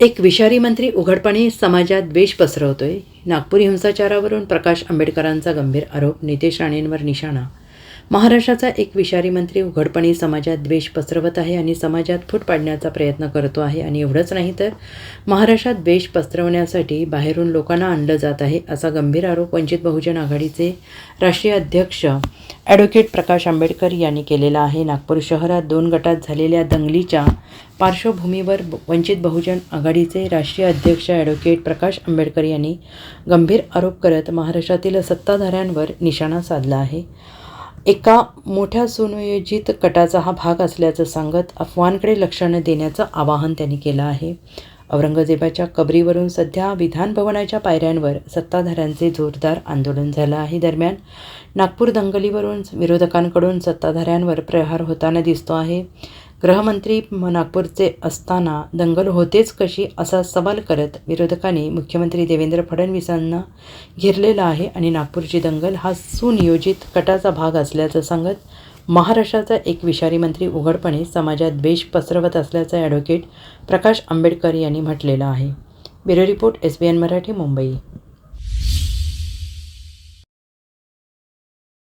एक विषारी मंत्री उघडपणे समाजात द्वेष पसरवतोय. नागपूर हिंसाचारावरून प्रकाश आंबेडकरांचा गंभीर आरोप नितेश राणेंवर निशाणा. महाराष्ट्राचा एक विषारी मंत्री उघडपणे समाजात द्वेष पसरवत आहे आणि समाजात फूट पाडण्याचा प्रयत्न करतो आहे आणि एवढंच नाही तर महाराष्ट्रात द्वेष पसरवण्यासाठी बाहेरून लोकांना आणलं जात आहे असा गंभीर आरोप वंचित बहुजन आघाडीचे राष्ट्रीय अध्यक्ष ॲडव्होकेट प्रकाश आंबेडकर यांनी केलेला आहे. नागपूर शहरात दोन गटात झालेल्या दंगलीच्या पार्श्वभूमीवर ब- वंचित बहुजन आघाडीचे राष्ट्रीय अध्यक्ष ॲडव्होकेट प्रकाश आंबेडकर यांनी गंभीर आरोप करत महाराष्ट्रातील सत्ताधाऱ्यांवर निशाणा साधला आहे. एका मोठ्या सुनियोजित कटाचा हा भाग असल्याचं सांगत अफवांकडे लक्ष न देण्याचं आवाहन त्यांनी केलं आहे. औरंगजेबाच्या कबरीवरून सध्या विधानभवनाच्या पायऱ्यांवर सत्ताधाऱ्यांचे जोरदार आंदोलन झालं आहे. दरम्यान नागपूर दंगलीवरून विरोधकांकडून सत्ताधाऱ्यांवर प्रहार होताना दिसतो आहे. गृहमंत्री नागपूरचे असताना दंगल होतेच कशी असा सवाल करत विरोधकांनी मुख्यमंत्री देवेंद्र फडणवीसांना घेरलेला आहे आणि नागपूरची दंगल हा सुनियोजित कटाचा भाग असल्याचं सांगत महाराष्ट्राचा एक विषारी मंत्री उघडपणे समाजात द्वेष पसरवत असल्याचं ॲडव्होकेट प्रकाश आंबेडकर यांनी म्हटलेलं आहे. Bureau report S B N Marathi Mumbai.